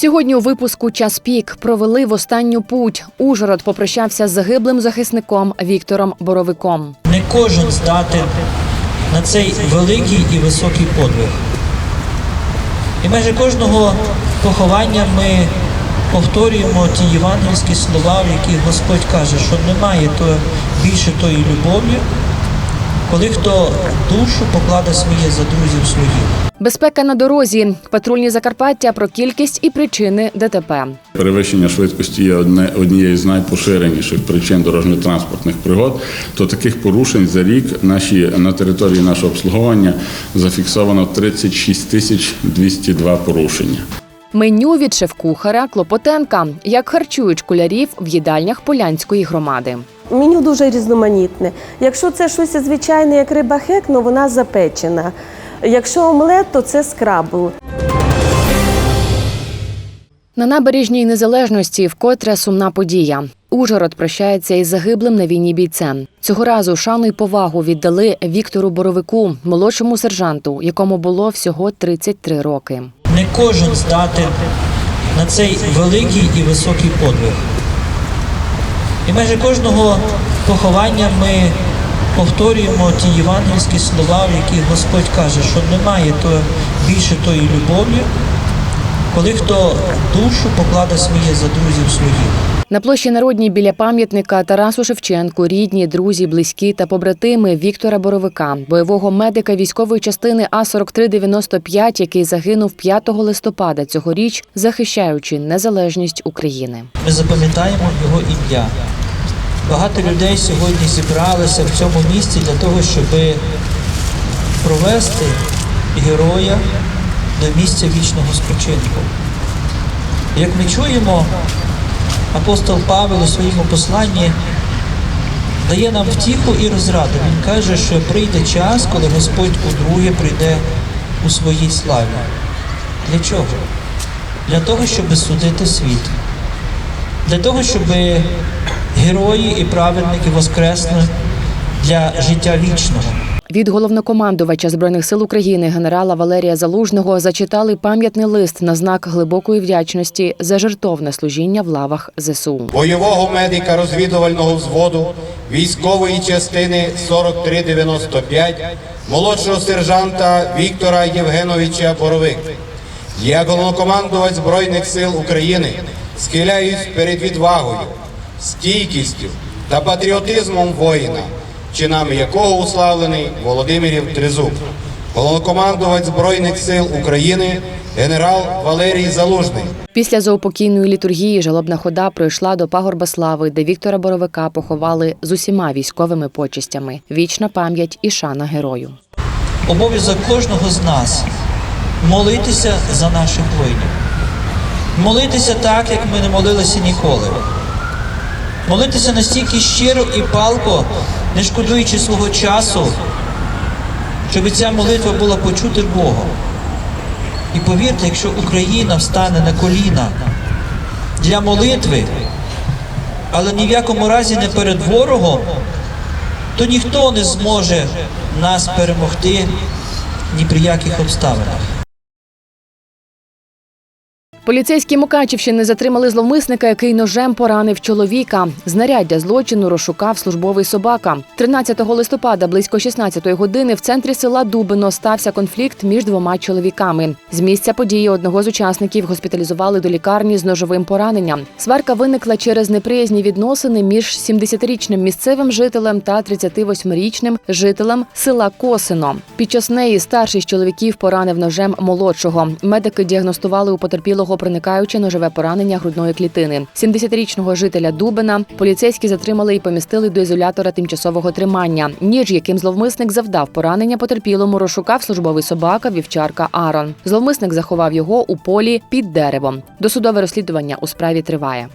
Сьогодні у випуску час пік провели в останню путь. Ужгород попрощався з загиблим захисником Віктором Боровиком. Не кожен здатен на цей великий і високий подвиг. І майже кожного поховання ми повторюємо ті євангельські слова, в яких Господь каже, що немає то більше тої любові, коли хто душу покладе своє за друзів своїх. Безпека на дорозі. Патрульні Закарпаття про кількість і причини ДТП. Перевищення швидкості є одне однією з найпоширеніших причин дорожньо-транспортних пригод. То таких порушень за рік наші на території нашого обслуговування зафіксовано 36 тисяч 202 порушення. Меню від шеф-кухаря Клопотенка. Як харчують школярів в їдальнях Полянської громади. Меню дуже різноманітне. Якщо це щось звичайне, як риба хек, ну вона запечена. Якщо омлет, то це скрабл. На набережній незалежності вкотре сумна подія. Ужгород прощається із загиблим на війні бійцем. Цього разу шану й повагу віддали Віктору Боровику, молодшому сержанту, якому було всього 33 роки. Не кожен здатен на цей великий і високий подвиг. І майже кожного поховання ми повторюємо ті євангельські слова, в яких Господь каже, що немає то більше тої любові, коли хто душу покладе своє за друзів своїх. На площі народній біля пам'ятника Тарасу Шевченку рідні, друзі, близькі та побратими Віктора Боровика, бойового медика військової частини А 4395 який загинув 5 листопада цьогоріч, захищаючи незалежність України. Ми запам'ятаємо його ім'я. Багато людей сьогодні зібралися в цьому місці для того, щоб провести героя до місця вічного спочинку. Як ми чуємо, апостол Павел у своєму посланні дає нам втіху і розраду. Він каже, що прийде час, коли Господь удруге прийде у своїй славі. Для чого? Для того, щоб судити світ для того, щоб герої і праведники воскресли для життя вічного. Від головнокомандувача збройних сил України генерала Валерія Залужного зачитали пам'ятний лист на знак глибокої вдячності за жертовне служіння в лавах ЗСУ. бойового медика розвідувального взводу військової частини 4395, молодшого сержанта Віктора Євгеновича Боровик. Як головнокомандувач Збройних сил України схиляюсь перед відвагою, стійкістю та патріотизмом воїна, чинами якого уславлений Володимирів Тризуб. Головнокомандувач Збройних сил України генерал Валерій Залужний. Після заупокійної літургії жалобна хода пройшла до пагорба слави, де Віктора Боровика поховали з усіма військовими почестями. Вічна пам'ять і шана герою. Обов'язок кожного з нас молитися за наших воїнів. Молитися так, як ми не молилися ніколи. Молитися настільки щиро і палко, не шкодуючи свого часу, щоб ця молитва була почути Богом. І повірте, якщо Україна встане на коліна для молитви, але ні в якому разі не перед ворогом, то ніхто не зможе нас перемогти ні при яких обставинах. Поліцейські Мукачівщини затримали зловмисника, який ножем поранив чоловіка. Знаряддя злочину розшукав службовий собака. 13 листопада близько 16 години в центрі села Дубино стався конфлікт між двома чоловіками. З місця події одного з учасників госпіталізували до лікарні з ножовим пораненням. Сварка виникла через неприязні відносини між 70-річним місцевим жителем та 38-річним жителем села Косино. Під час неї старший з чоловіків поранив ножем молодшого. Медики діагностували у потерпілого проникаюче ножове поранення грудної клітини. 70-річного жителя Дубина поліцейські затримали і помістили до ізолятора тимчасового тримання. Ніж, яким зловмисник завдав поранення потерпілому, розшукав службовий собака вівчарка Арон. Зловмисник заховав його у полі під деревом. Досудове розслідування у справі триває.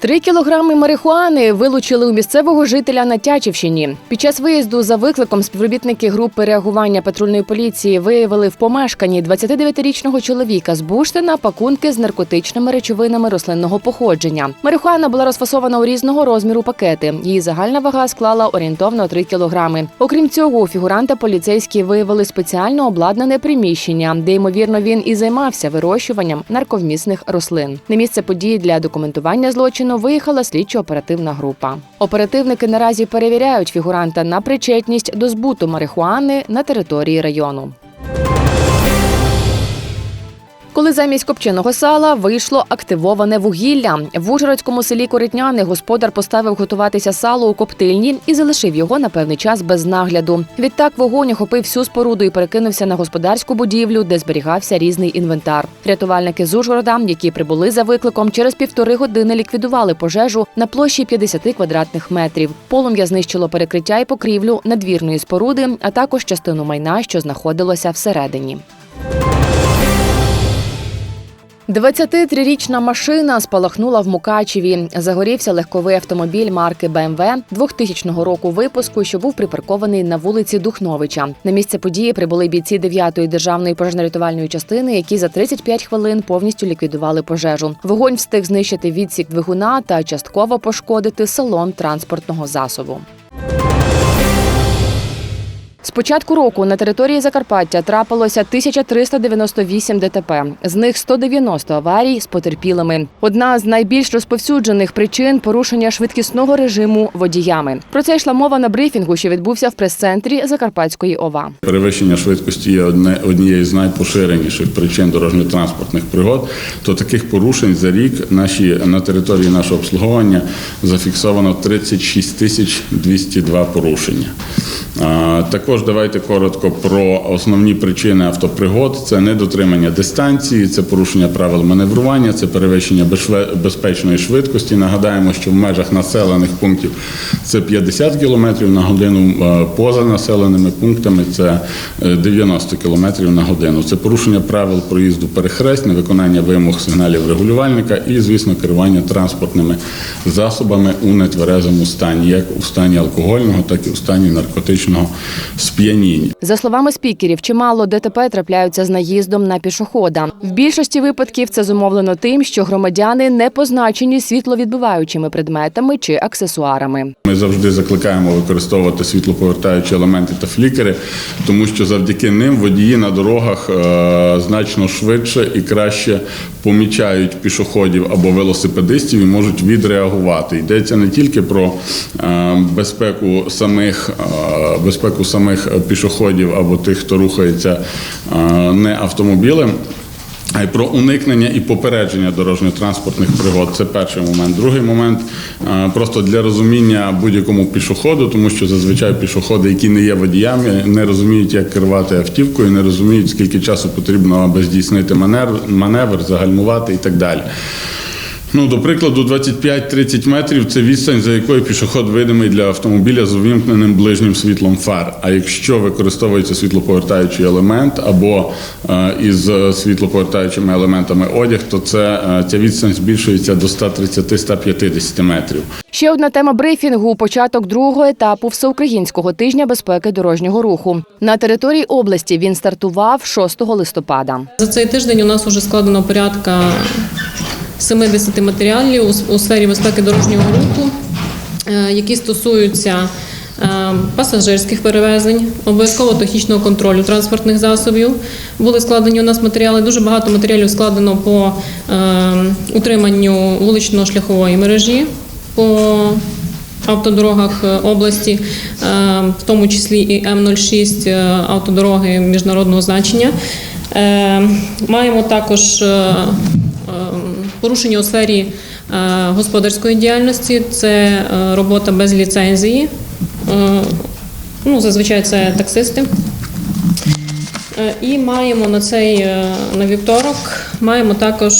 Три кілограми марихуани вилучили у місцевого жителя на Тячівщині. Під час виїзду за викликом співробітники групи реагування патрульної поліції виявили в помешканні 29-річного чоловіка з Буштина пакунки з наркотичними речовинами рослинного походження. Марихуана була розфасована у різного розміру пакети. Її загальна вага склала орієнтовно 3 кілограми. Окрім цього, у фігуранта поліцейські виявили спеціально обладнане приміщення, де ймовірно він і займався вирощуванням нарковмісних рослин. На місце події для документування злочину виїхала слідчо-оперативна група. Оперативники наразі перевіряють фігуранта на причетність до збуту марихуани на території району. Коли замість копченого сала вийшло активоване вугілля в Ужгородському селі Коритняни господар поставив готуватися сало у коптильні і залишив його на певний час без нагляду. Відтак вогонь охопив всю споруду і перекинувся на господарську будівлю, де зберігався різний інвентар. Рятувальники з Ужгорода, які прибули за викликом, через півтори години ліквідували пожежу на площі 50 квадратних метрів. Полум'я знищило перекриття і покрівлю надвірної споруди, а також частину майна, що знаходилося всередині. 23-річна машина спалахнула в Мукачеві. Загорівся легковий автомобіль марки BMW 2000 року випуску, що був припаркований на вулиці Духновича. На місце події прибули бійці 9-ї державної пожежно-рятувальної частини, які за 35 хвилин повністю ліквідували пожежу. Вогонь встиг знищити відсік двигуна та частково пошкодити салон транспортного засобу. З початку року на території Закарпаття трапилося 1398 ДТП, з них 190 аварій з потерпілими. Одна з найбільш розповсюджених причин порушення швидкісного режиму водіями. Про це йшла мова на брифінгу, що відбувся в прес-центрі Закарпатської ОВА. Перевищення швидкості є однією з найпоширеніших причин дорожньо-транспортних пригод. То таких порушень за рік наші на території нашого обслуговування зафіксовано 36 тисяч 202 порушення. А, Також давайте коротко про основні причини автопригод: це недотримання дистанції, це порушення правил маневрування, це перевищення безпечної швидкості. Нагадаємо, що в межах населених пунктів це 50 км на годину, е, поза населеними пунктами це е, 90 км на годину. Це порушення правил проїзду перехрест, невиконання вимог сигналів регулювальника і, звісно, керування транспортними засобами у нетверезому стані, як у стані алкогольного, так і у стані наркотичного сп'яніння. За словами спікерів, чимало ДТП трапляються з наїздом на пішохода. В більшості випадків це зумовлено тим, що громадяни не позначені світловідбиваючими предметами чи аксесуарами. Ми завжди закликаємо використовувати світлоповертаючі елементи та флікери, тому що завдяки ним водії на дорогах е, значно швидше і краще помічають пішоходів або велосипедистів і можуть відреагувати. Йдеться не тільки про е, безпеку самих е, безпеку самих пішоходів або тих, хто рухається е, не автомобілем. А й про уникнення і попередження дорожньо-транспортних пригод це перший момент. Другий момент е, просто для розуміння будь-якому пішоходу, тому що зазвичай пішоходи, які не є водіями, не розуміють, як керувати автівкою, не розуміють, скільки часу потрібно, аби здійснити маневр, маневр, загальмувати і так далі. Ну, до прикладу, 25-30 метрів це відстань, за якою пішоход видимий для автомобіля з увімкненим ближнім світлом фар. А якщо використовується світлоповертаючий елемент або е, із світлоповертаючими елементами одяг, то це е, ця відстань збільшується до 130-150 метрів. Ще одна тема брифінгу початок другого етапу всеукраїнського тижня безпеки дорожнього руху. На території області він стартував 6 листопада. За цей тиждень у нас вже складено порядка 70 матеріалів у- сфері безпеки дорожнього руху, е, які стосуються е, пасажирських перевезень, обов'язково технічного контролю транспортних засобів. Були складені у нас матеріали. Дуже багато матеріалів складено по е, утриманню вулично-шляхової мережі. по автодорогах області, в тому числі і М06 е, автодороги міжнародного значення. Маємо також порушення у сфері е, господарської діяльності, це е, робота без ліцензії. Е, Ну, зазвичай це таксисти. І маємо на цей на вівторок маємо також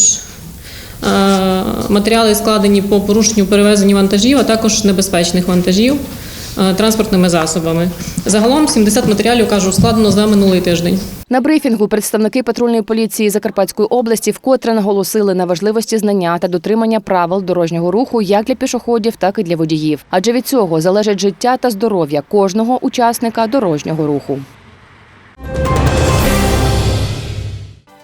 матеріали складені по порушенню перевезення вантажів, а також небезпечних вантажів. Е, транспортними засобами. Загалом 70 матеріалів кажу складено за минулий тиждень. На брифінгу представники патрульної поліції Закарпатської області вкотре наголосили на важливості знання та дотримання правил дорожнього руху як для пішоходів, так і для водіїв. Адже від цього залежить життя та здоров'я кожного учасника дорожнього руху.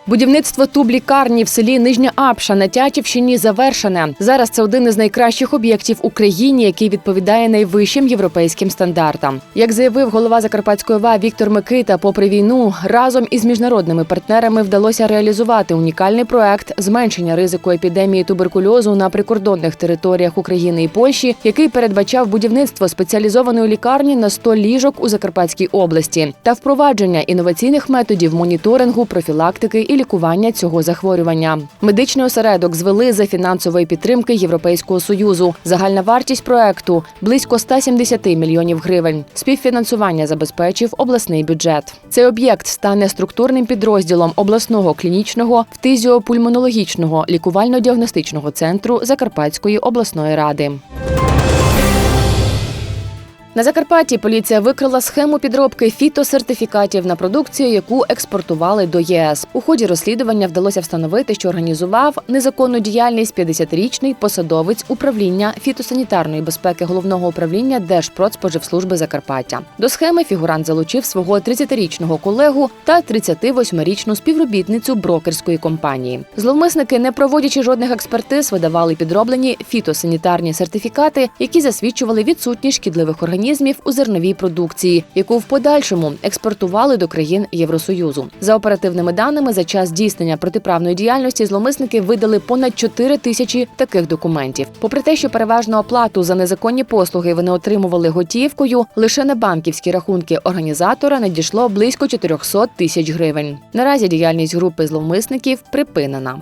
Будівництво туб-лікарні в селі Нижня Апша на Тячівщині завершене. Зараз це один із найкращих об'єктів Україні, який відповідає найвищим європейським стандартам. Як заявив голова Закарпатської ОВА Віктор Микита, попри війну разом із міжнародними партнерами вдалося реалізувати унікальний проект зменшення ризику епідемії туберкульозу на прикордонних територіях України і Польщі, який передбачав будівництво спеціалізованої лікарні на 100 ліжок у Закарпатській області та впровадження інноваційних методів моніторингу, профілактики і лікування цього захворювання. Медичний осередок звели за фінансової підтримки Європейського союзу. Загальна вартість проекту близько 170 мільйонів гривень. Співфінансування забезпечив обласний бюджет. Цей об'єкт стане структурним підрозділом обласного клінічного фтизіопульмонологічного лікувально-діагностичного центру Закарпатської обласної ради. На Закарпатті поліція викрила схему підробки фітосертифікатів на продукцію, яку експортували до ЄС. У ході розслідування вдалося встановити, що організував незаконну діяльність 50-річний посадовець управління фітосанітарної безпеки головного управління Держпродспоживслужби Закарпаття. До схеми фігурант залучив свого 30-річного колегу та 38-річну співробітницю брокерської компанії. Зловмисники, не проводячи жодних експертиз, видавали підроблені фітосанітарні сертифікати, які засвідчували відсутність шкідливих організмів у зерновій продукції, яку в подальшому експортували до країн Євросоюзу. За оперативними даними, за час здійснення протиправної діяльності зловмисники видали понад 4 тисячі таких документів. Попри те, що переважно оплату за незаконні послуги вони отримували готівкою, лише на банківські рахунки організатора надійшло близько 400 тисяч гривень. Наразі діяльність групи зловмисників припинена.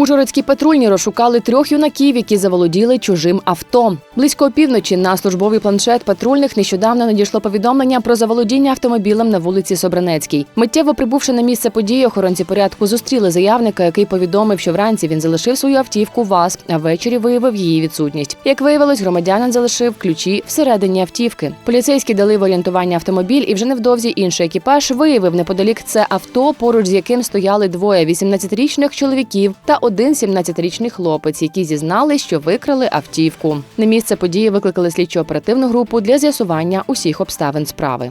Ужгородські патрульні розшукали трьох юнаків, які заволоділи чужим авто. Близько опівночі на службовий планшет патрульних нещодавно надійшло повідомлення про заволодіння автомобілем на вулиці Собранецькій. Миттєво прибувши на місце події, охоронці порядку зустріли заявника, який повідомив, що вранці він залишив свою автівку ВАЗ, а ввечері виявив її відсутність. Як виявилось, громадянин залишив ключі всередині автівки. Поліцейські дали в орієнтування автомобіль, і вже невдовзі інший екіпаж виявив неподалік це авто, поруч з яким стояли двоє 18-річних чоловіків та один 17-річний хлопець, які зізнали, що викрали автівку. На місце події викликали слідчо-оперативну групу для з'ясування усіх обставин справи.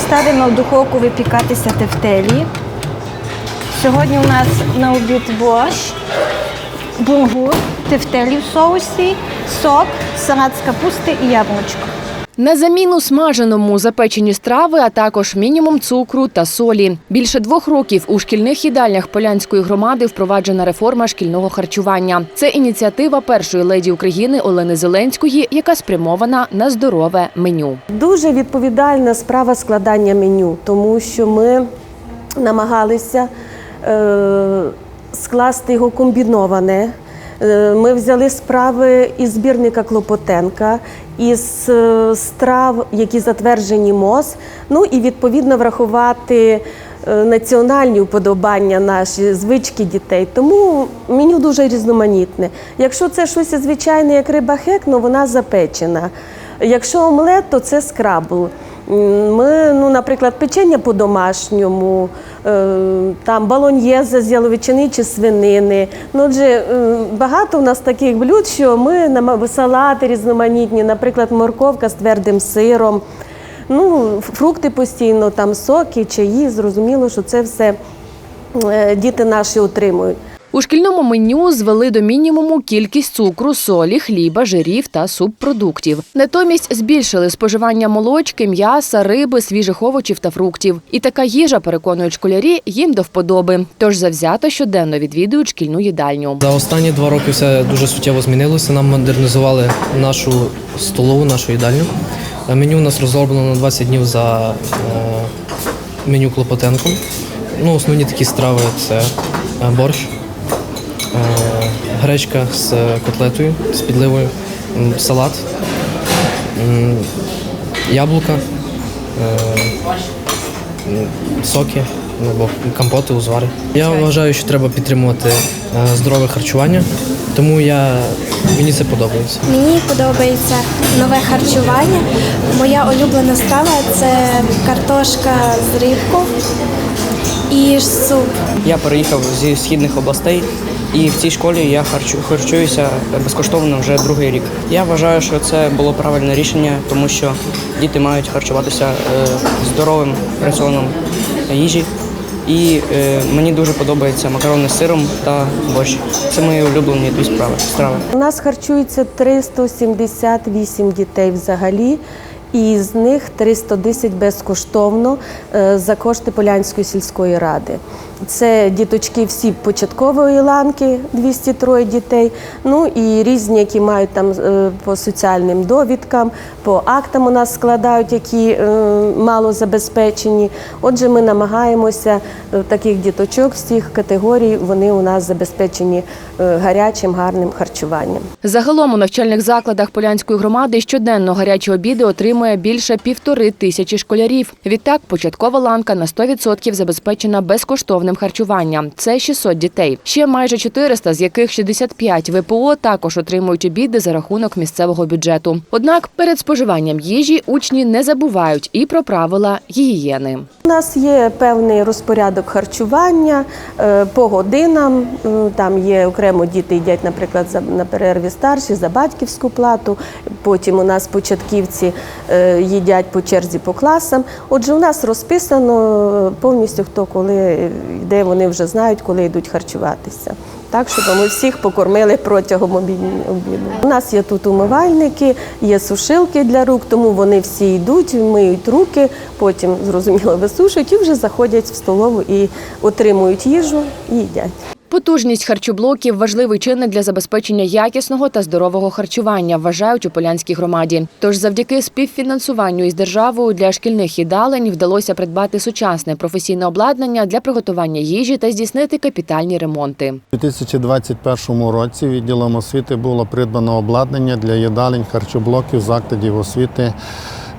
Ставимо в духовку випікатися тефтелі. Сьогодні у нас на обід борщ, бунгур, тефтелі в соусі, сок, салат з капусти і яблучко. На заміну смаженому запечені страви, а також мінімум цукру та солі. Більше двох років у шкільних їдальнях Полянської громади впроваджена реформа шкільного харчування. Це ініціатива першої леді України Олени Зеленської, яка спрямована на здорове меню. Дуже відповідальна справа складання меню, тому що ми намагалися е, скласти його комбіноване. Е, Ми взяли справи із збірника Клопотенка, із е, страв, які затверджені МОЗ, ну і відповідно врахувати е, національні вподобання наші, звички дітей. Тому меню дуже різноманітне. Якщо це щось звичайне, як риба хек, ну вона запечена. Якщо омлет, то це скрабл. Ми, ну, наприклад, печення по-домашньому, е, там балоньєзе з яловичини чи свинини. Ну, отже, е, багато у нас таких блюд, що ми салати різноманітні, наприклад, морковка з твердим сиром. Ну, фрукти постійно, там соки, чаї. Зрозуміло, що це все е, діти наші отримують. У шкільному меню звели до мінімуму кількість цукру, солі, хліба, жирів та субпродуктів. Натомість збільшили споживання молочки, м'яса, риби, свіжих овочів та фруктів. І така їжа, переконують школярі, їм до вподоби. Тож завзято щоденно відвідують шкільну їдальню. За останні два роки все дуже суттєво змінилося. Нам модернізували нашу столову, нашу їдальню. Е, Меню у нас розроблено на 20 днів за е, меню Клопотенко. Ну, основні такі страви це е, борщ, гречка з котлетою, з підливою, салат, яблука, е, соки, ну, бо компоти, узвари. Я вважаю, що треба підтримувати е, здорове харчування, тому я, мені це подобається. Мені подобається нове харчування. Моя улюблена страва це картошка з рибкою і суп. Я переїхав зі східних областей, і в цій школі я харчу, харчуюся безкоштовно вже другий рік. Я вважаю, що це було правильне рішення, тому що діти мають харчуватися е, здоровим раціоном їжі. І е, мені дуже подобається макарони з сиром та борщ. Це мої улюблені дві справи страви. У нас харчується 378 дітей взагалі, і з них 310 безкоштовно е, за кошти Полянської сільської ради. Це діточки всі початкової ланки, 203 дітей, ну і різні, які мають там е, по соціальним довідкам, по актам у нас складають, які е, мало забезпечені. Отже, ми намагаємося таких діточок всіх категорій, вони у нас забезпечені гарячим, гарним харчуванням. Загалом у навчальних закладах Полянської громади щоденно гарячі обіди отримує більше півтори тисячі школярів. Відтак, початкова ланка на 100% забезпечена безкоштовним харчуванням. Це 600 дітей. Ще майже 400, з яких 65 ВПО також отримують обіди за рахунок місцевого бюджету. Однак перед споживанням їжі учні не забувають і про правила гігієни. У нас є певний розпорядок харчування е, по годинам. Е, Там є окремо діти їдять, наприклад, за- на перерві старші за батьківську плату. Потім у нас початківці е, їдять по черзі по класам. Отже, у нас розписано е, повністю хто коли йде, вони вже знають, коли йдуть харчуватися. Так, щоб ми всіх покормили протягом обід- обіду. У нас є тут умивальники, є сушилки для рук, тому вони всі йдуть, миють руки, потім зрозуміло висушують і вже заходять в столову і отримують їжу і їдять. Потужність харчоблоків важливий чинник для забезпечення якісного та здорового харчування, вважають у полянській громаді. Тож завдяки співфінансуванню із державою для шкільних їдалень вдалося придбати сучасне професійне обладнання для приготування їжі та здійснити капітальні ремонти. У 2021 році відділом освіти було придбано обладнання для їдалень харчоблоків закладів освіти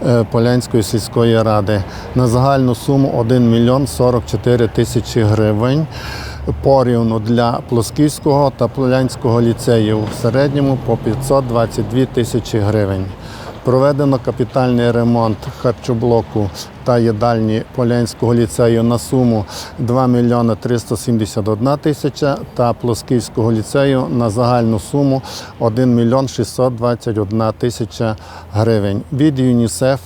е, Полянської сільської ради на загальну суму 1 мільйон 44 тисячі гривень. Порівну для Плосківського та Плолянського ліцеїв в середньому по 522 тисячі гривень. Проведено капітальний ремонт харчоблоку та їдальні Полянського ліцею на суму 2 мільйони 371 тисяча та Плосківського ліцею на загальну суму 1 мільйон 621 тисяча гривень. Від ЮНІСЕФ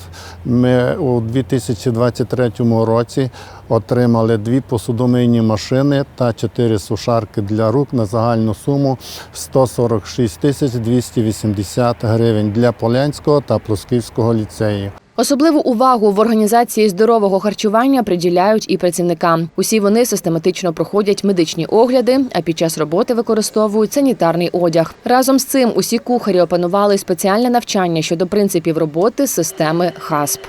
ми у 2023 році отримали дві посудомийні машини та чотири сушарки для рук на загальну суму 146 тисяч 280 гривень для Полянського та Плосківського ліцеїв. Особливу увагу в організації здорового харчування приділяють і працівникам. Усі вони систематично проходять медичні огляди, а під час роботи використовують санітарний одяг. Разом з цим усі кухарі опанували спеціальне навчання щодо принципів роботи системи ХАСП.